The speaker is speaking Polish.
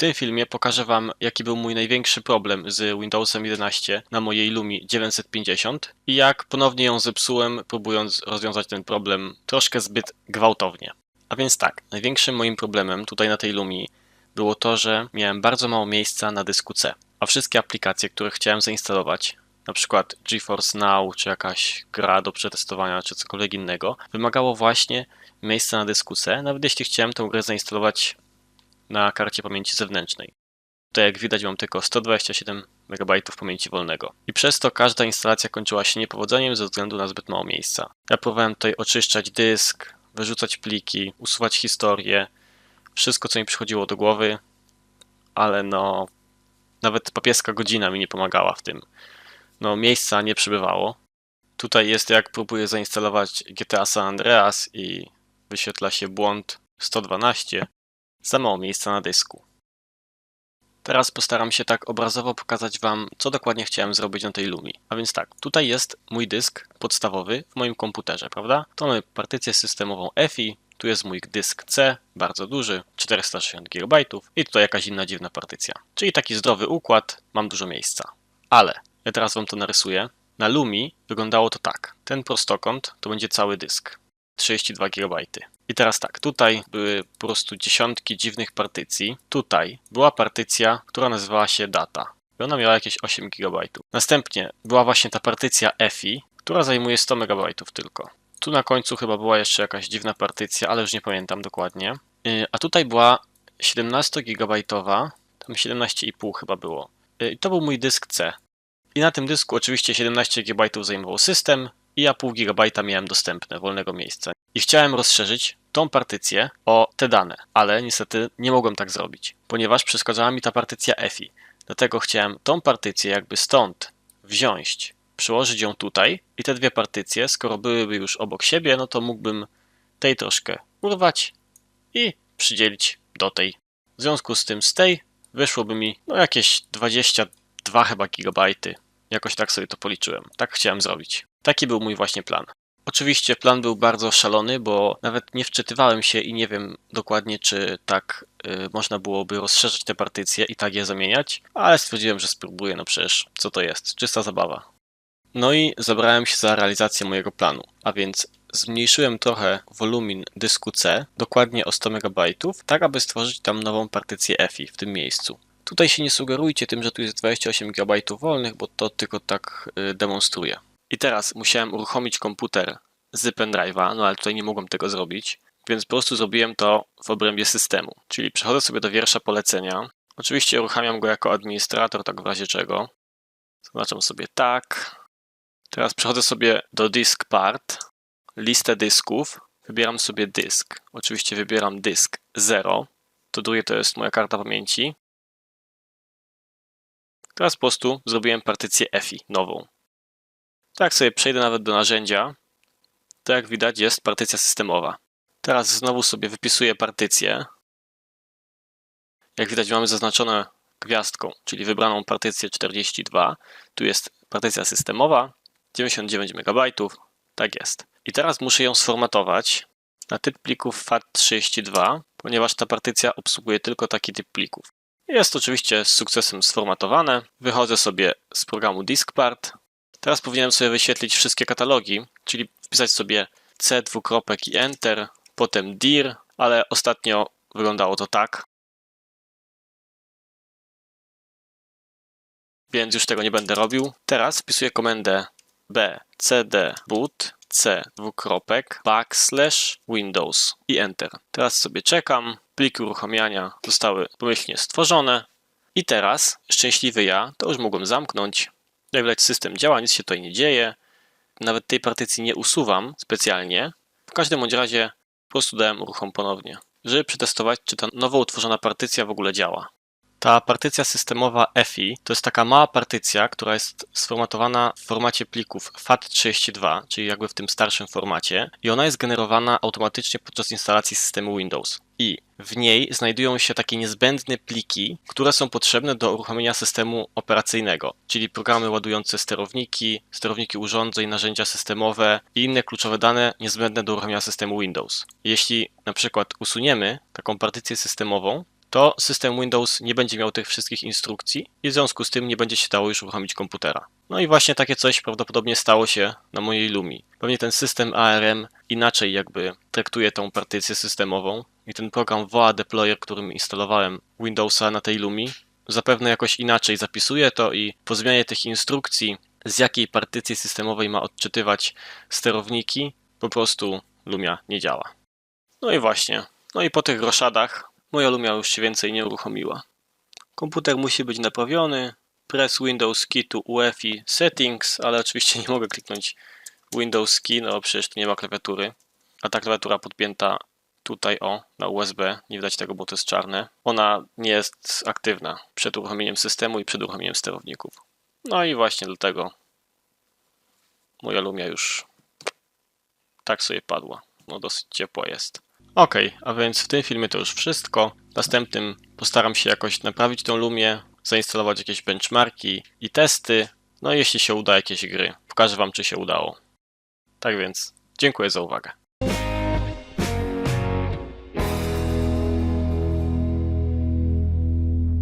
tym filmie pokażę Wam, jaki był mój największy problem z Windowsem 11 na mojej Lumii 950 i jak ponownie ją zepsułem, próbując rozwiązać ten problem troszkę zbyt gwałtownie. A więc tak, największym moim problemem tutaj na tej Lumii było to, że miałem bardzo mało miejsca na dysku C, a wszystkie aplikacje, które chciałem zainstalować, na przykład GeForce Now, czy jakaś gra do przetestowania, czy cokolwiek innego, wymagało właśnie miejsca na dysku C, nawet jeśli chciałem tę grę zainstalować na karcie pamięci zewnętrznej. Tutaj jak widać mam tylko 127 MB pamięci wolnego. I przez to każda instalacja kończyła się niepowodzeniem ze względu na zbyt mało miejsca. Ja próbowałem tutaj oczyszczać dysk, wyrzucać pliki, usuwać historię, wszystko co mi przychodziło do głowy, ale no nawet papieska godzina mi nie pomagała w tym. No miejsca nie przybywało. Tutaj jest jak próbuję zainstalować GTA San Andreas i wyświetla się błąd 112, za mało miejsca na dysku. Teraz postaram się tak obrazowo pokazać Wam, co dokładnie chciałem zrobić na tej Lumii. A więc tak, tutaj jest mój dysk podstawowy w moim komputerze, prawda? Tu mamy partycję systemową EFI, tu jest mój dysk C, bardzo duży, 460 GB i tutaj jakaś inna dziwna partycja. Czyli taki zdrowy układ, mam dużo miejsca. Ale, ja teraz Wam to narysuję. Na Lumii wyglądało to tak. Ten prostokąt to będzie cały dysk. 32 GB. I teraz tak, tutaj były po prostu dziesiątki dziwnych partycji. Tutaj była partycja, która nazywała się data. I ona miała jakieś 8 GB. Następnie była właśnie ta partycja EFI, która zajmuje 100 MB tylko. Tu na końcu chyba była jeszcze jakaś dziwna partycja, ale już nie pamiętam dokładnie. Y, a tutaj była 17 GB, tam 17,5 chyba było. Y, I to był mój dysk C. I na tym dysku oczywiście 17 GB zajmował system, i ja pół gigabajta miałem dostępne wolnego miejsca. I chciałem rozszerzyć tą partycję o te dane, ale niestety nie mogłem tak zrobić, ponieważ przeszkadzała mi ta partycja EFI. Dlatego chciałem tą partycję jakby stąd wziąć, przyłożyć ją tutaj i te dwie partycje, skoro byłyby już obok siebie, no to mógłbym tej troszkę urwać i przydzielić do tej. W związku z tym z tej wyszłoby mi no jakieś 22 chyba gigabajty. Jakoś tak sobie to policzyłem. Tak chciałem zrobić. Taki był mój właśnie plan. Oczywiście plan był bardzo szalony, bo nawet nie wczytywałem się i nie wiem dokładnie, czy tak y, można byłoby rozszerzyć te partycje i tak je zamieniać, ale stwierdziłem, że spróbuję, no przecież co to jest, czysta zabawa. No i zabrałem się za realizację mojego planu, a więc zmniejszyłem trochę wolumin dysku C, dokładnie o 100 MB, tak aby stworzyć tam nową partycję EFI w tym miejscu. Tutaj się nie sugerujcie tym, że tu jest 28 GB wolnych, bo to tylko tak y, demonstruje. I teraz musiałem uruchomić komputer z pendrive'a, no ale tutaj nie mogłem tego zrobić, więc po prostu zrobiłem to w obrębie systemu. Czyli przechodzę sobie do wiersza polecenia. Oczywiście uruchamiam go jako administrator, tak w razie czego. Zaznaczam sobie tak. Teraz przechodzę sobie do disk part, listę dysków, wybieram sobie dysk. Oczywiście wybieram dysk 0. To drugie to jest moja karta pamięci. Teraz po prostu zrobiłem partycję EFI nową. Tak sobie przejdę nawet do narzędzia, to jak widać jest partycja systemowa. Teraz znowu sobie wypisuję partycję. Jak widać mamy zaznaczone gwiazdką, czyli wybraną partycję 42. Tu jest partycja systemowa, 99 MB, tak jest. I teraz muszę ją sformatować na typ plików FAT32, ponieważ ta partycja obsługuje tylko taki typ plików. Jest oczywiście z sukcesem sformatowane. Wychodzę sobie z programu DiskPart, Teraz powinienem sobie wyświetlić wszystkie katalogi, czyli wpisać sobie C dwukropek i Enter, potem dir, ale ostatnio wyglądało to tak. Więc już tego nie będę robił. Teraz wpisuję komendę b cd boot c dwukropek backslash windows i enter. Teraz sobie czekam. Pliki uruchamiania zostały pomyślnie stworzone. I teraz, szczęśliwy ja, to już mogłem zamknąć jak widać system działa, nic się tutaj nie dzieje. Nawet tej partycji nie usuwam specjalnie. W każdym bądź razie po prostu dałem uruchom ponownie, żeby przetestować, czy ta nowo utworzona partycja w ogóle działa. Ta partycja systemowa EFI to jest taka mała partycja, która jest sformatowana w formacie plików FAT32, czyli jakby w tym starszym formacie, i ona jest generowana automatycznie podczas instalacji systemu Windows. I w niej znajdują się takie niezbędne pliki, które są potrzebne do uruchomienia systemu operacyjnego, czyli programy ładujące sterowniki, sterowniki urządzeń, narzędzia systemowe i inne kluczowe dane niezbędne do uruchomienia systemu Windows. Jeśli na przykład usuniemy taką partycję systemową, to system Windows nie będzie miał tych wszystkich instrukcji i w związku z tym nie będzie się dało już uruchomić komputera. No i właśnie takie coś prawdopodobnie stało się na mojej Lumii. Pewnie ten system ARM inaczej jakby traktuje tą partycję systemową i ten program Voa Deployer, którym instalowałem Windowsa na tej Lumii, zapewne jakoś inaczej zapisuje to i po zmianie tych instrukcji, z jakiej partycji systemowej ma odczytywać sterowniki, po prostu Lumia nie działa. No i właśnie, no i po tych roszadach moja Lumia już się więcej nie uruchomiła. Komputer musi być naprawiony, press Windows Key to UEFI Settings, ale oczywiście nie mogę kliknąć Windows Key, no przecież tu nie ma klawiatury. A ta klawiatura podpięta tutaj o, na USB, nie widać tego, bo to jest czarne. Ona nie jest aktywna przed uruchomieniem systemu i przed uruchomieniem sterowników. No i właśnie dlatego moja Lumia już tak sobie padła. No dosyć ciepła jest. Ok, a więc w tym filmie to już wszystko. W następnym postaram się jakoś naprawić tą Lumię, zainstalować jakieś benchmarki i testy. No i jeśli się uda jakieś gry, pokażę Wam czy się udało. Tak więc, dziękuję za uwagę.